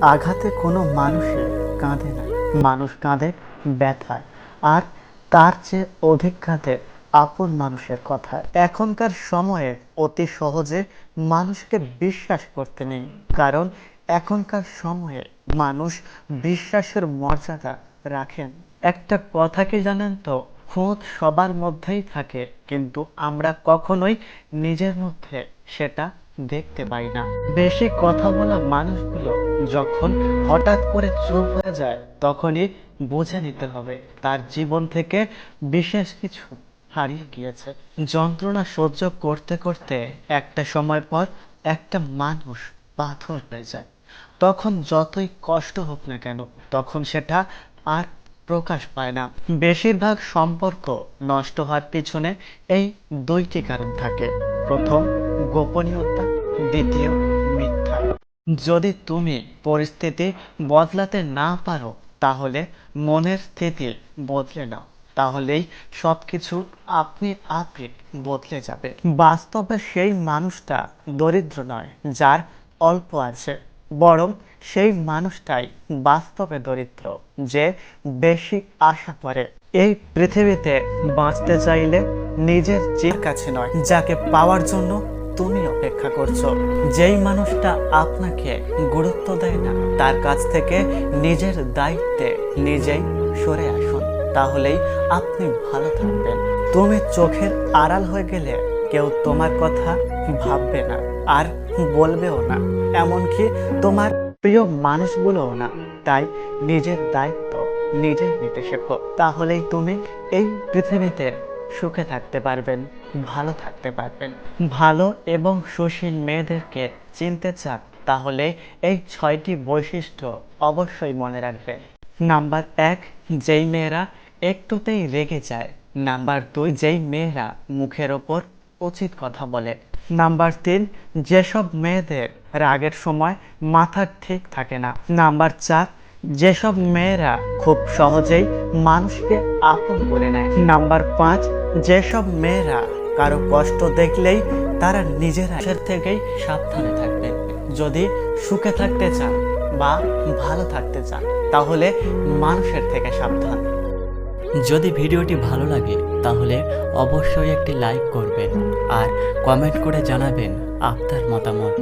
আঘাতে কোনো মানুষের কাঁদে না মানুষ কাঁদে ব্যথায়। আর তার চেয়ে অধিক কাঁদে আপন মানুষের কথা। এখনকার সময়ে অতি সহজে মানুষকে বিশ্বাস করতে নেই। কারণ এখনকার সময়ে মানুষ বিশ্বাসের মর্যাদা রাখেন। একটা কথা কি জানেন তো? খুঁত সবার মধ্যেই থাকে, কিন্তু আমরা কখনোই নিজের মধ্যে সেটা দেখতে পাই না। বেশি কথা বলা মানুষগুলো যখন হঠাৎ করে চুপ হয়ে যায়, তখনই বুঝে নিতে হবে তার জীবন থেকে বিশেষ কিছু হারিয়ে গিয়েছে। যন্ত্রণা সহ্য করতে করতে একটা সময় পর একটা মানুষ পাথর হয়ে যায়। তখন যতই কষ্ট হোক না কেন, তখন সেটা আর প্রকাশ পায় না। বেশিরভাগ সম্পর্ক নষ্ট হওয়ার পিছনে এই দুইটি কারণ থাকে। প্রথম, গোপনীয়তা। দ্বিতীয়, মিথ্যা। যদি তুমি পরিস্থিতি বদলাতে না পারো, তাহলে মনের স্থিতি বদলে নাও। তাহলেই সবকিছু আপনি আপনি বদলে যাবে। বাস্তবে সেই মানুষটা দরিদ্র নয়, যার অল্প আছে। বরং সেই মানুষটাই বাস্তবে দরিদ্র যে বেশি আশা করে। এই পৃথিবীতে বাঁচতে চাইলে নিজের যে কাছে নয়, যাকে পাওয়ার জন্য তুমি অপেক্ষা করছ। যেই মানুষটা আপনাকে গুরুত্ব দেয় না, তার কাছ থেকে নিজের দায়িত্বে নিজেই সরে আসুন। তাহলেই আপনি ভালো থাকবেন। তুমি চোখের আড়াল হয়ে গেলে কেউ তোমার কথা ভাববে না, আর বলবেও না। এমনকি তোমার প্রিয় মানুষগুলোও না। তাই নিজের দায়িত্ব নিজেই নিতে শেখো। তাহলেই তুমি এই পৃথিবীতে সুখে থাকতে পারবেন, ভালো থাকতে পারবেন। ভালো এবং সুশীল মেয়েদেরকে চিনতে চান, তাহলে এই ছয়টি বৈশিষ্ট্য অবশ্যই মনে রাখবেন নাম্বার এক, যেই মেয়েরা একটুতেই রেগে যায়। নাম্বার দুই, যেই মেয়েরা মুখের ওপর উচিত কথা বলে। নাম্বার তিন, যেসব মেয়েদের রাগের সময় মাথা ঠিক থাকে না। নাম্বার চার, যেসব মেয়েরা খুব সহজেই মানুষকে আপন করে নেয়। নাম্বার পাঁচ, যেসব মেয়েরা কারও কষ্ট দেখলেই তারা নিজেরা থেকেই সাবধানে থাকবে। যদি সুখে থাকতে চান বা ভালো থাকতে চান, তাহলে মানুষের থেকে সাবধান। যদি ভিডিওটি ভালো লাগে, তাহলে অবশ্যই একটি লাইক করবেন আর কমেন্ট করে জানাবেন আপনার মতামত।